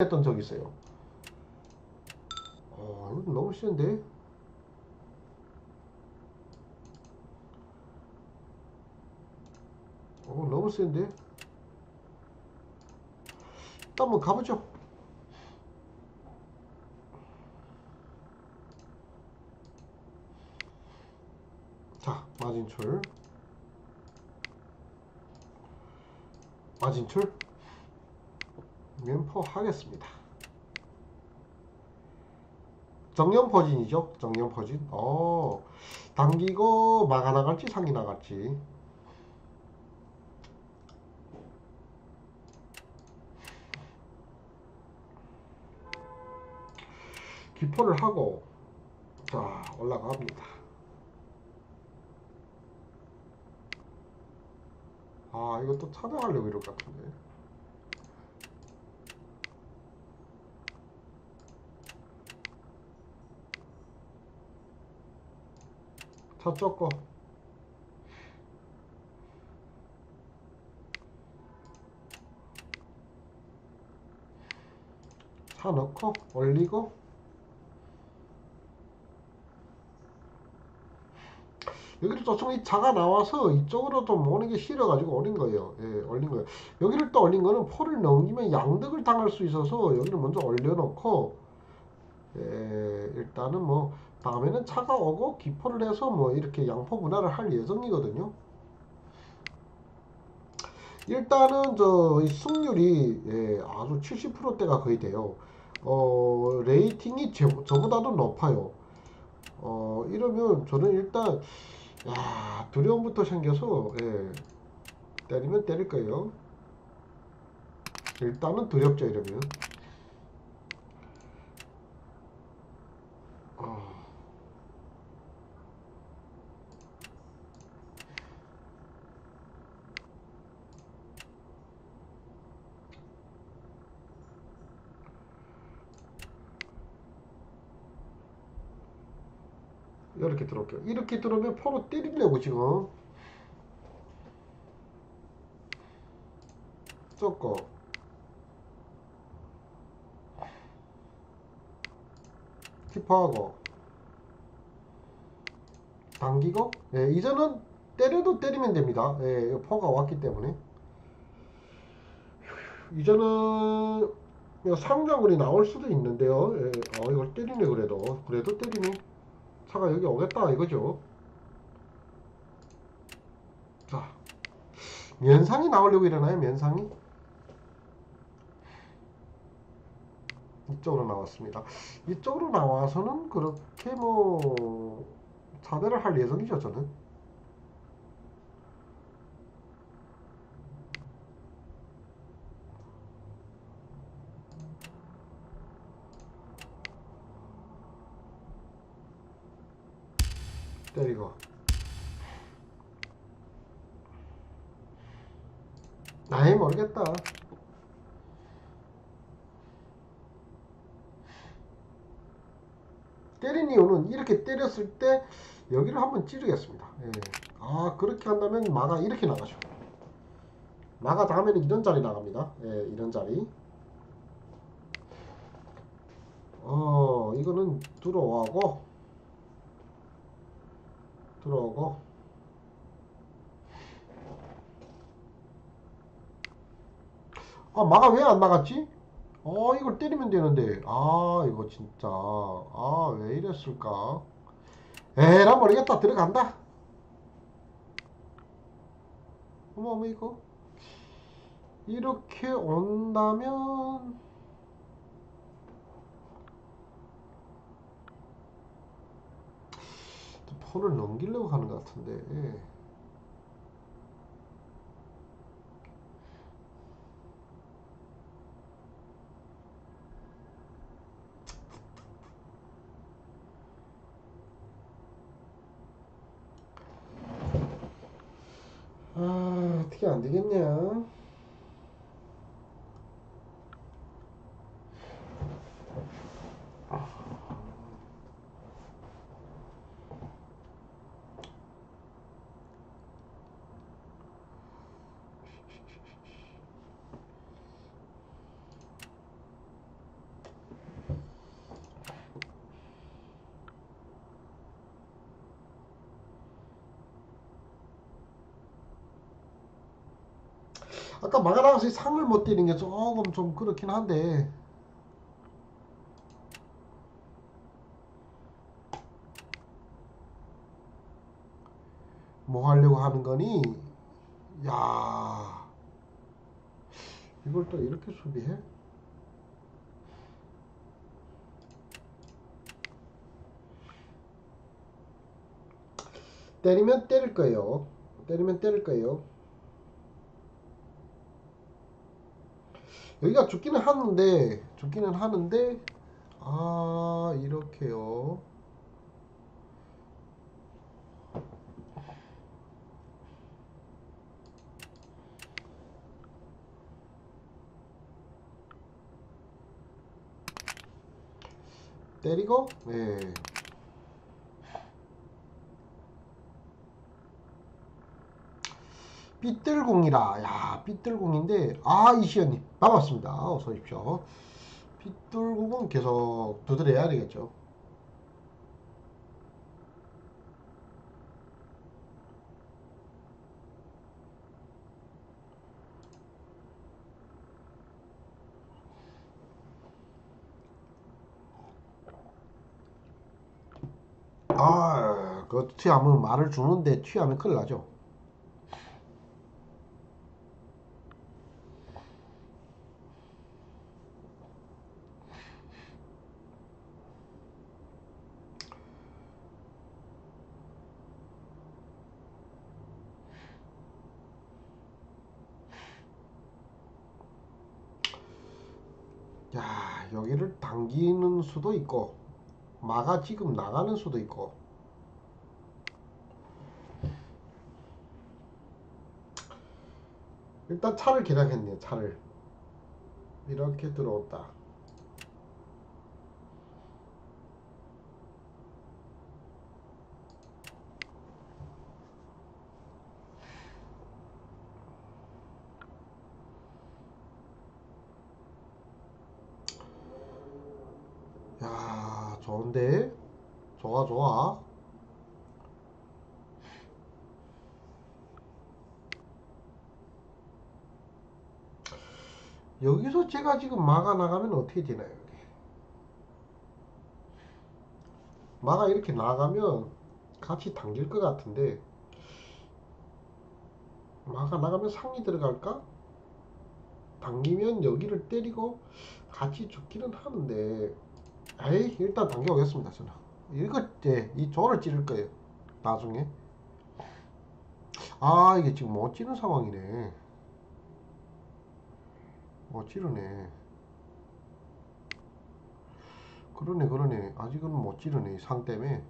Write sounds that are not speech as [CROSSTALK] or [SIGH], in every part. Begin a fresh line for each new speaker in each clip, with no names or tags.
했던 적이 있어요. 어, 너무 센데? 어, 너무 센데? 한번 가보죠. 자, 마진출. 마진출. 면포 하겠습니다. 정령포진이죠. 정령포진. 어, 당기고 마가 나갈지 상이 나갈지. 기포를 하고 자 올라갑니다. 아 이것도 찾아가려고 이럴 것 같은데. 저쪽 거. 사 넣고 올리고 여기를 또이 차가 나와서 이쪽으로 좀 오는 게 싫어가지고 올린 거예요. 예, 올린 거예요. 여기를 또 올린 거는 포를 넘기면 양득을 당할 수 있어서 여기를 먼저 올려놓고 예, 일단은 뭐 다음에는 차가 오고 기포를 해서 뭐 이렇게 양포 분할을 할 예정이거든요. 일단은 저이 승률이 예, 아주 70%대가 거의 돼요. 어, 레이팅이 제, 저보다도 높아요. 어, 이러면 저는 일단 야 두려움부터 생겨서 예, 때리면 때릴 거예요. 일단은 두렵죠 이러면. 어. 이렇게 들어올게요. 이렇게 들어오면 포로 때리려고 지금 쫓고 키퍼하고 당기고 예, 이제는 때려도 때리면 됩니다. 예, 포가 왔기 때문에 이제는 상장군이 나올 수도 있는데요. 예, 어, 이걸 때리네 그래도 그래도 때리네. 차가 여기 오겠다 이거죠. 자, 면상이 나오려고 이러나요? 면상이? 이쪽으로 나왔습니다. 이쪽으로 나와서는 그렇게 뭐 차별을 할 예정이죠, 저는. 때리고 아이 모르겠다. 때린 이유는 이렇게 때렸을 때 여기를 한번 찌르겠습니다. 예. 아 그렇게 한다면 마가 이렇게 나가죠. 마가 다음에는 이런 자리 나갑니다. 예, 이런 자리. 어 이거는 들어와고 들어오고? 아 마가 왜안 나갔지? 어 이걸 때리면 되는데. 아 이거 진짜. 아 왜 이랬을까? 에라 모르겠다. 들어간다. 어머 어머 이거. 이렇게 온다면 폰을 넘기려고 하는 것 같은데. 아 어떻게 안 되겠냐 아까 마가나가서 이 상을 못 때리는 게 조금 좀 그렇긴 한데 뭐 하려고 하는 거니? 야 이걸 또 이렇게 수비해? 때리면 때릴 거예요. 때리면 때릴 거예요. 여기가 죽기는 하는데 죽기는 하는데 아 이렇게요. 때리고 네. 삐뚤공이라. 야 삐뚤공인데 아 이시연님 반갑습니다. 어서 오십시오. 삐뚤공은 계속 두드려야 되겠죠. 아, 그 튀하면 말을 주는데 튀하면 큰일 나죠. 야, 여기를 당기는 수도 있고, 마가 지금 나가는 수도 있고. 일단 차를 기다렸네요, 차를. 이렇게 들어온다. 야, 좋은데? 좋아, 좋아. 여기서 제가 지금 마가 나가면 어떻게 되나요? 여기? 마가 이렇게 나가면 같이 당길 것 같은데 마가 나가면 상이 들어갈까? 당기면 여기를 때리고 같이 죽기는 하는데 에이 일단 당겨오겠습니다 저는 이거 예, 이 조를 찌를 거예요 나중에 아 이게 지금 못 찌는 상황이네 못 찌르네. 그러네 그러네. 아직은 못 찌르네 이상 때문에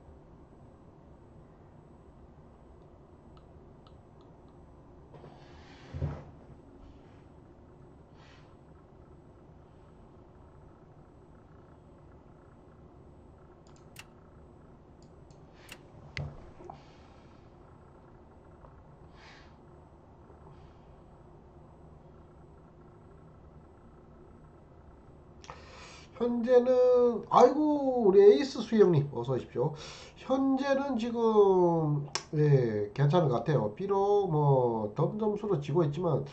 현재는 아이고 우리 에이스 수영님 어서 오십시오. 현재는 지금 예 괜찮은 것 같아요. 비록 뭐 덤점수로 지고 있지만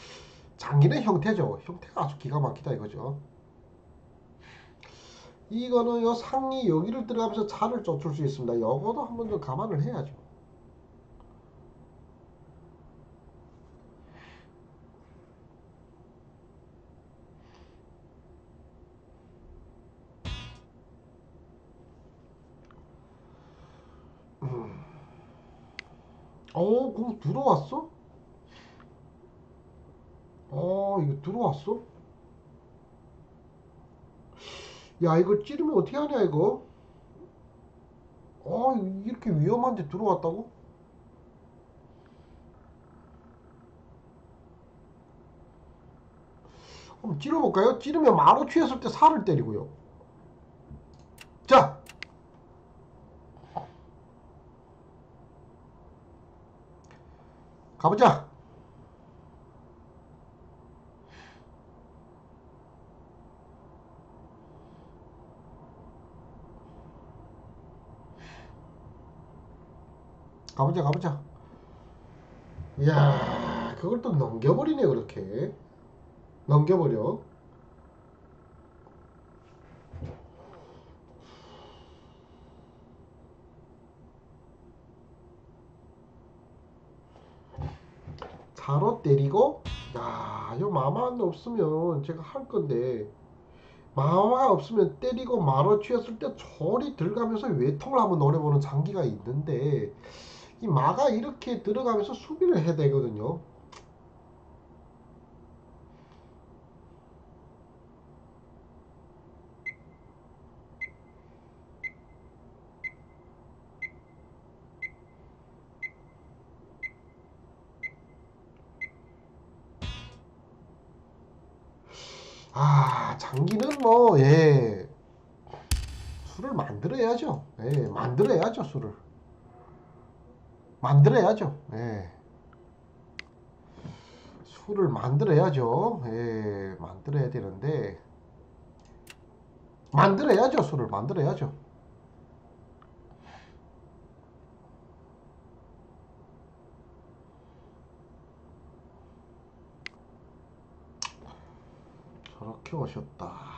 장기는 형태죠. 형태가 아주 기가 막히다 이거죠. 이거는 요 상이 여기를 들어가면서 차를 쫓을 수 있습니다. 요거도 한번 좀 감안을 해야죠. 어, 공 들어왔어? 어, 이거 들어왔어? 야, 이거 찌르면 어떻게 하냐, 이거? 어, 이렇게 위험한데 들어왔다고? 한번 찌르볼까요? 찌르면 마로 취했을 때 살을 때리고요. 자! 가보자! 가보자, 가보자. 이야, 그걸 또 넘겨버리네, 그렇게. 넘겨버려. 자로 때리고 야, 요 마마가 없으면 제가 할 건데 마마가 없으면 때리고 마로 취했을 때 저리 들어가면서 외통을 한번 노려보는 장기가 있는데 이 마가 이렇게 들어가면서 수비를 해야 되거든요. 아, 장기는 뭐, 예. 술을 만들어야죠. 예, 만들어야죠, 술을. 만들어야죠. 예. 술을 만들어야죠. 예, 만들어야 되는데, 만들어야죠, 술을 만들어야죠. 저렇게 오셨다.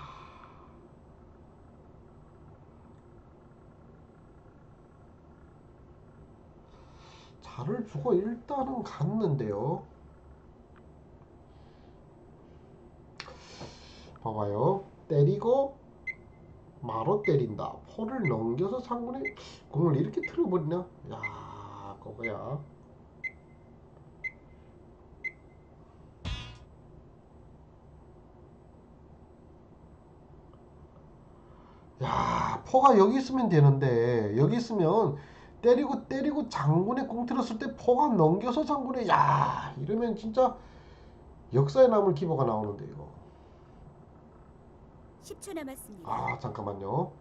자를 주고 일단은 갔는데요. 봐봐요. 때리고 마로 때린다. 포를 넘겨서 상군에 공을 이렇게 틀어버리냐? 야, 그거야. 야, 포가 여기 있으면 되는데 여기 있으면 때리고 때리고 장군에 공 들었을 때 포가 넘겨서 장군에 야 이러면 진짜 역사에 남을 기보가 나오는데 이거.
10초 남았습니다.
아 잠깐만요.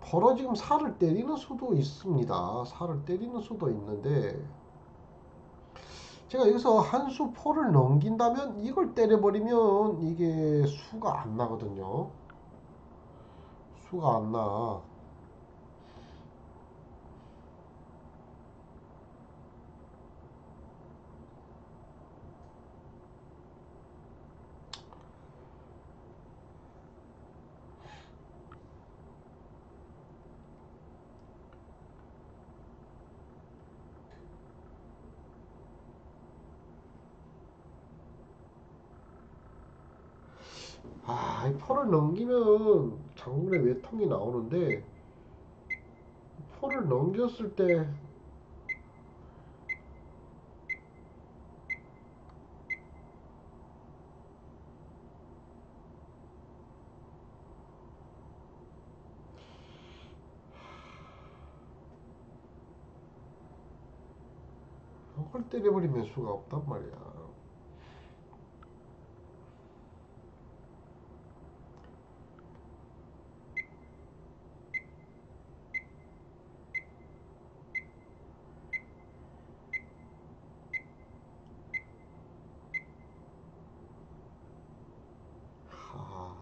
포로 지금 살을 때리는 수도 있습니다. 살을 때리는 수도 있는데 제가 여기서 한 수 포를 넘긴다면 이걸 때려버리면 이게 수가 안 나거든요. 수가 안 나. 아, 이 포를 넘기면 장군의 외통이 나오는데 포를 넘겼을 때 이걸 때려버리면 수가 없단 말이야. 아,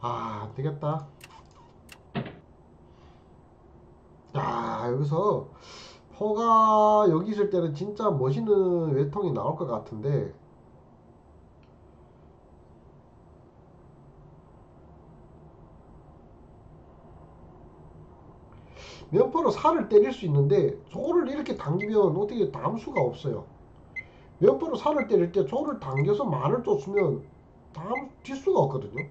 아, 안 되겠다. 야, 여기서 포가 여기 있을 때는 진짜 멋있는 외통이 나올 것 같은데 면포로 살을 때릴 수 있는데 조를 이렇게 당기면 어떻게 담 수가 없어요. 면포로 살을 때릴 때 조를 당겨서 말을 쫓으면 다음 뒷수가 없거든요.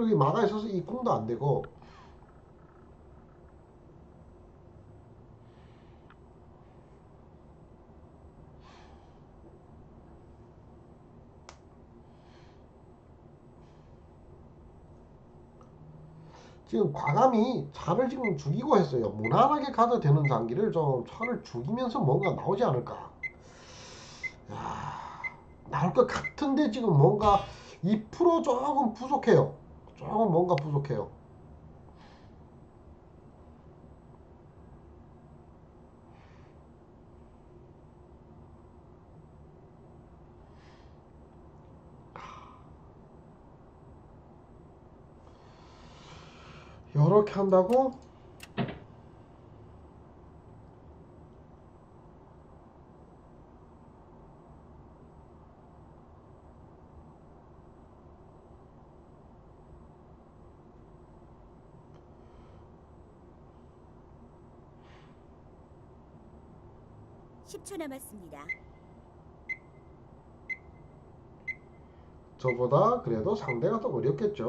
그리고 이 마가 있어서 이 궁도 안 되고 지금 과감히 차를 지금 죽이고 했어요. 무난하게 가도 되는 장기를 좀 차를 죽이면서 뭔가 나오지 않을까. 야, 나올 것 같은데 지금 뭔가 2% 조금 부족해요. 그렇죠. 조금 뭔가 부족해요. 이렇게 한다고
십초 남았습니다.
저보다 그래도 상대가 더 어렵겠죠.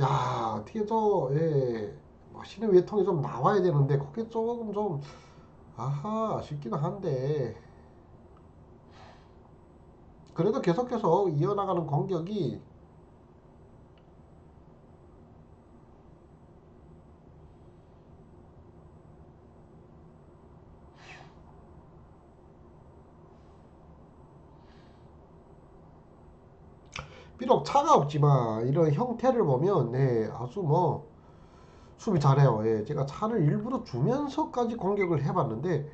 야, 어떻게 저, 예, 멋있는 외통이 좀 나와야 되는데, 그게 조금 좀, 아하, 아쉽기는 한데, 그래도 계속해서 이어나가는 공격이, 비록 차가 없지만, 이런 형태를 보면, 네, 아주 뭐, 수비 잘해요. 예, 제가 차를 일부러 주면서까지 공격을 해봤는데,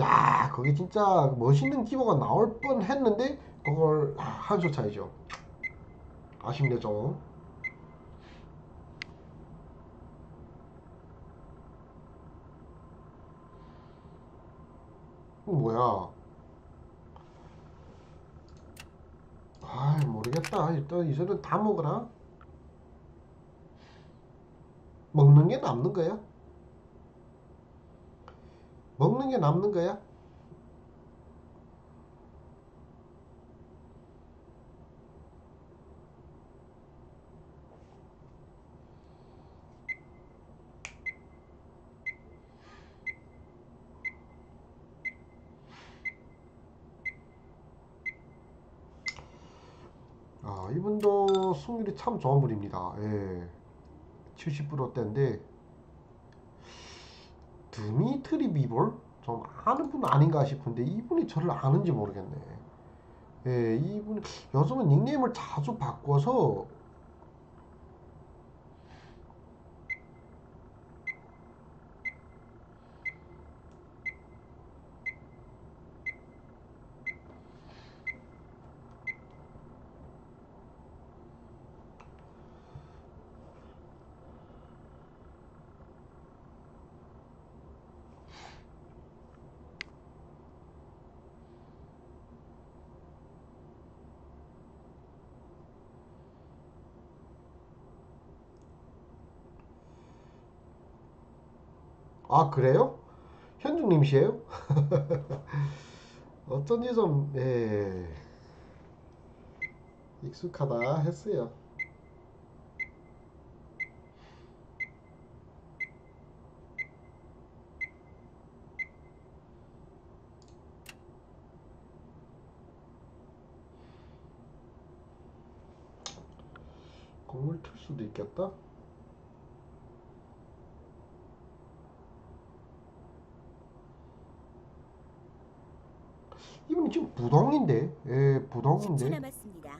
야, 거기 진짜 멋있는 기보가 나올 뻔 했는데, 그걸 한 수 차이죠. 아쉽네, 좀. 뭐야? 아, 모르겠다. 일단 이제는 다 먹어라. 먹는 게 남는 거야? 먹는 게 남는 거야? 아, 이분도 승률이 참 좋은 분입니다. 예. 70%대인데 드미트리 비볼 좀 아는 분 아닌가 싶은데 이분이 저를 아는지 모르겠네. 예, 이분 요즘은 닉네임을 자주 바꿔서 아 그래요? 현중님이시에요? [LAUGHS] 어쩐지 좀 예, 익숙하다 했어요. 공을 틀 수도 있겠다. 이분이 지금 부동인데, 예,
10초
부동인데.
남았습니다.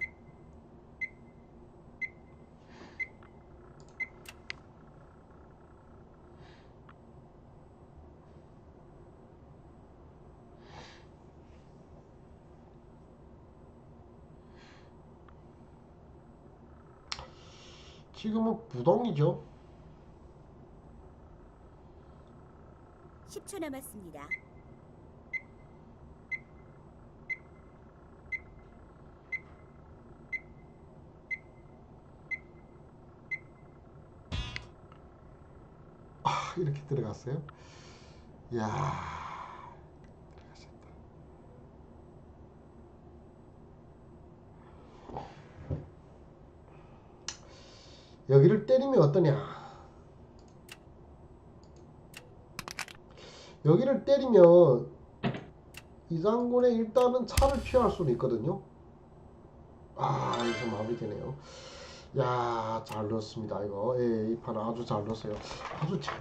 지금은 부동이죠.
10초 남았습니다.
아, 이렇게 들어갔어요. 이야. 들어가셨다. 여기를 때리면 어떠냐? 여기를 때리면 이장군에 일단은 차를 피할 수는 있거든요. 아, 이거 마무리되네요. 야, 잘 넣었습니다. 이거. 예, 이 판은 아주 잘 넣었어요. 아주 잘